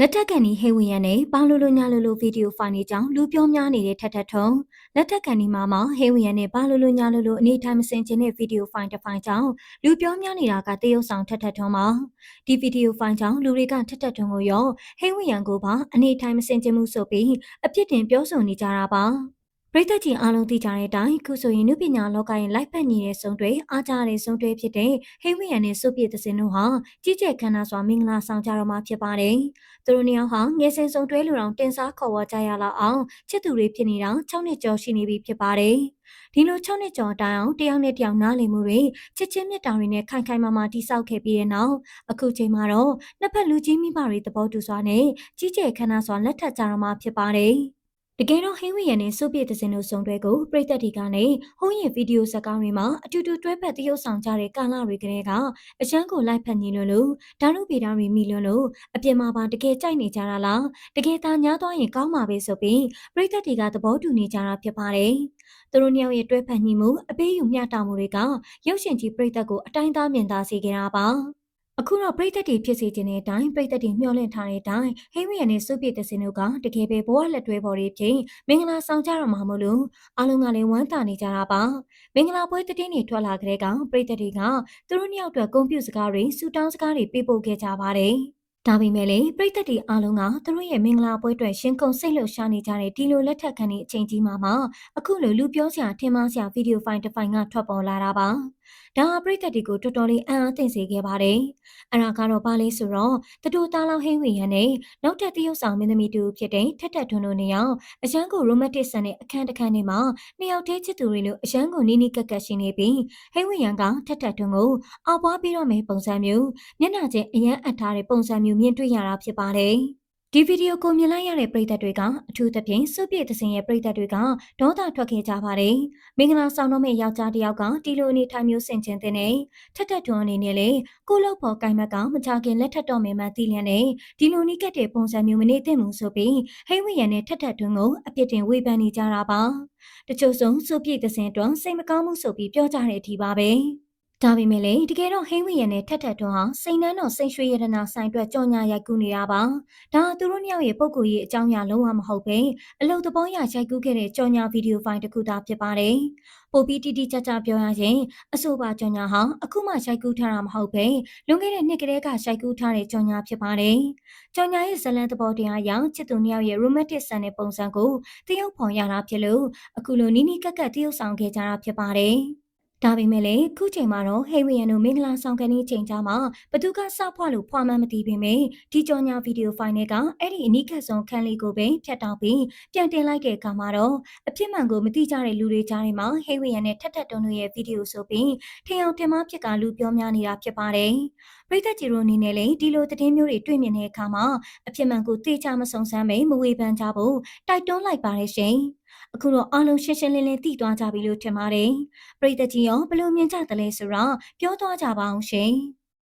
လက်ထက်ကန်ဒီဟေဝီယန်နဲ့ပေါလိုလိုညာလိုလိုဗီဒီယိုဖိုင်တွေကြောင့်လူပြောများနေတဲ့ထက်ထက်ထုံလက်ထက်ကန်ဒီမှာမှဟေဝီယန်နဲ့ပေါလိုလိုညာလိုလိုအနေထိုင်မစင်ခြင်းတဲ့ဗီဒီယိုဖိုင်တစ်ဖိုင်ကြောင့်လူပြောများနေတာကတရုတ်ဆောင်ထက်ထက်ထုံပါဒီဗီဒီယိုဖိုင်ကြောင့်လူတွေကထက်ထက်ထုံကိုရောဟေဝီယန်ကိုပါအနေထိုင်မစင်ခြင်းမှုဆိုပြီးအပြစ်တင်ပြောဆိုနေကြတာပါ ပရိသတ်ကြီးအားလုံးသိကြတဲ့အတိုင်းခုဆိုရင်နုပညာလောကရဲ့လိုက်ဖက်နေတဲ့ဆုံးတွေအားကြတဲ့ဆုံးတွေဖြစ်တဲ့ဟေဝီယန်နဲ့စုပြည့်သစင်တို့ဟာကြီးကျယ်ခမ်းနားစွာမင်္ဂလာဆောင်ကြတော့မှာဖြစ်ပါတယ်။သူတို့နှစ်ယောက်ဟာငယ်စဉ်ဆုံးတွဲလူတော်တင်စားခေါ်ဝေါ်ကြရလောက်အောင်ချစ်သူတွေဖြစ်နေတာ6နှစ်ကျော်ရှိနေပြီဖြစ်ပါတယ်။ဒီလို6နှစ်ကျော်တိုင်အောင်တယောက်နဲ့တယောက်နားလည်မှုတွေချစ်ချင်းမြတ်တာတွေနဲ့ခိုင်ခိုင်မာမာတိဆောက်ခဲ့ပြီးတဲ့နောက်အခုချိန်မှာတော့နှစ်ဖက်လူကြီးမိဘတွေသဘောတူစွာနဲ့ကြီးကျယ်ခမ်းနားစွာလက်ထပ်ကြတော့မှာဖြစ်ပါတယ်။ တကယ်တော့ဟင်းဝီယန်နဲ့စုပြည့်တဲ့စင်တို့စုံတွဲကိုပရိသတ်တွေကနေဟိုးရင်ဗီဒီယိုဇာတ်ကောင်းတွေမှာအတူတူတွဲဖက်တရုပ်ဆောင်ကြတဲ့ကာလတွေကလေးကအချမ်းကိုလိုက်ဖက်ညီလွန်းလို့ဒါနုဗီဒါတွေမိလွန်းလို့အပြင်မှာပါတကယ်ကြိုက်နေကြတာလားတကယ်သားညားသွားရင်ကောင်းမှာပဲဆိုပြီးပရိသတ်တွေကသဘောတူနေကြတာဖြစ်ပါတယ်။သူတို့နှစ်ယောက်ရဲ့တွဲဖက်ညီမှုအပေးယူမျှတမှုတွေကရုပ်ရှင်ကြီးပရိသတ်ကိုအတိုင်းသားမြင်သာစေခဲ့တာပါ။ အခုတော့ပြည်သက်တွေဖြစ်စေခြင်းတဲ့အတိုင်းပြည်သက်တွေမျှော်လင့်ထားတဲ့အတိုင်းဟိမရနဲ့စုပြည့်တဲ့စင်တို့ကတကယ်ပဲဘဝလက်တွဲပေါ်တွေဖြစ်မင်္ဂလာဆောင်ကြတော့မှာမို့လို့အားလုံးကလည်းဝမ်းသာနေကြတာပါမင်္ဂလာပွဲတည်င်းတွေထွက်လာကြတဲ့ကပြည်သက်တွေကသူတို့နှစ်ယောက်အတွက်ဂုဏ်ပြုစကားတွေစူတောင်းစကားတွေပေးပို့ခဲ့ကြပါတယ်ဒါပေမဲ့လည်းပြည်သက်တွေအားလုံးကသူတို့ရဲ့မင်္ဂလာပွဲအတွက်ရှင်ကုန်စိတ်လှုပ်ရှားနေကြတဲ့ဒီလိုလက်ထက်ခံတဲ့အချိန်ကြီးမှာမှအခုလိုလူပြောစရာထင်မှားစရာဗီဒီယိုဖိုင်တစ်ဖိုင်ကထွက်ပေါ်လာတာပါ။ဒါဟာပြည်သက်တွေကိုတော်တော်လေးအံ့အားသင့်စေခဲ့ပါတယ်။အဲဒါကတော့ဘာလဲဆိုတော့တတူသားလောင်းဟင်းဝေရနဲ့နောက်ထပ်တရုတ်ဆောင်မင်းသမီးတူဖြစ်တဲ့ထက်ထက်ထွန်းတို့နှစ်ယောက်အရန်ကိုရိုမန်တစ်ဆန်တဲ့အခန်းတစ်ခန်းထဲမှာနှစ်ယောက်တည်းချစ်သူတွေလိုအရန်ကိုနီးနီးကပ်ကပ်ရှိနေပြီးဟင်းဝေရန်ကထက်ထက်ထွန်းကိုအော်ပွားပြီးတော့မယ်ပုံစံမျိုးမျက်နှာချင်းအရန်အပ်ထားတဲ့ပုံစံမျိုးမြင်တွေ့ရတာဖြစ်ပါတယ်။ ဒီဗီဒီယိုကိုမြင်လိုက်ရတဲ့ပရိသတ်တွေကအထူးသဖြင့်စုပြည့်သစင်ရဲ့ပရိသတ်တွေကဒေါသထွက်ခဲ့ကြပါတယ်။မင်္ဂလာဆောင်တော့မယ့်ယောက်ျားတစ်ယောက်ကတီလိုအနေထိုင်မျိုးဆင်ကျင်တဲ့နဲ့ထက်ထက်ထွန်းအနေနဲ့လေကိုလောက်ပေါ်ကိုင်မက်ကမချခင်လက်ထက်တော့မယ်မှသိလျက်နဲ့ဒီလိုနီးကက်တဲ့ပုံစံမျိုးမနေသင့်ဘူးဆိုပြီးဟိမ့်ဝရံနဲ့ထက်ထက်ထွန်းကိုအပြစ်တင်ဝေဖန်နေကြတာပါ။တချို့ဆုံးစုပြည့်သစင်တွန်းစိတ်မကောင်းမှုဆိုပြီးပြောကြတဲ့အထိပါပဲ။ ဒါပေမဲ့လေတကယ်တော့ဟိန်းဝီရနဲ့ထက်ထက်တွန်းဟာစိန်နှန်းတော်စိန်ရွှေရတနာဆိုင်အတွက်ကြော်ညာရိုက်ကူးနေတာပါဒါသူတို့နှစ်ယောက်ရဲ့ပုံကိုယ်ရေးအကြောင်းအရာလုံးဝမဟုတ်ပဲအလုတ်သဘောရရိုက်ကူးခဲ့တဲ့ကြော်ညာဗီဒီယိုဖိုင်တစ်ခုသာဖြစ်ပါတယ်ပိုပြီးတိတိကျကျပြောရရင်အဆိုပါကြော်ညာဟာအခုမှရိုက်ကူးထားတာမဟုတ်ပဲလွန်ခဲ့တဲ့နှစ်ကလေးကရိုက်ကူးထားတဲ့ကြော်ညာဖြစ်ပါတယ်ကြော်ညာရဲ့ဇလန်သဘောတရားအရချစ်သူနှစ်ယောက်ရဲ့ romantic ဆန်တဲ့ပုံစံကိုတရုပ်ဖော်ရတာဖြစ်လို့အခုလိုနီးနီးကပ်ကပ်တရုပ်ဆောင်ခဲ့ကြတာဖြစ်ပါတယ် ဒါပေမဲ့လည်းခုချိန်မှာတော့ဟေဝီယန်တို့မင်္ဂလာဆောင်ကနေချိန်ကြမှာဘသူကစောက်ဖွားလို့ဖွာမှန်းမသိပေမဲ့ဒီကြော်ညာဗီဒီယိုဖိုင်တွေကအဲ့ဒီအနီးကပ်ဆုံးခန်းလေးကိုပဲဖြတ်တောက်ပြီးပြန်တင်လိုက်တဲ့အခါမှာတော့အဖြစ်မှန်ကိုမသိကြတဲ့လူတွေကြားထဲမှာဟေဝီယန်နဲ့ထက်ထက်တုံတို့ရဲ့ဗီဒီယိုဆိုပြီးထင်အောင်ထင်မှားဖြစ်ကလူပြောများနေတာဖြစ်ပါတယ်။ပရိသတ်ကြီးတို့အနေနဲ့လည်းဒီလိုသတင်းမျိုးတွေတွေ့မြင်တဲ့အခါမှာအဖြစ်မှန်ကိုသိချမစုံစမ်းပဲမဝေဖန်ကြဖို့တိုက်တွန်းလိုက်ပါတယ်ရှင်။ အခုတော့အားလုံးရှင်းရှင်းလင်းလင်းသိသွားကြပြီလို့ထင်ပါတယ်။ပရိသတ်ကြီးရောဘယ်လိုမြင်ကြသလဲဆိုတော့ပြောသွားကြပါအောင်ရှင်။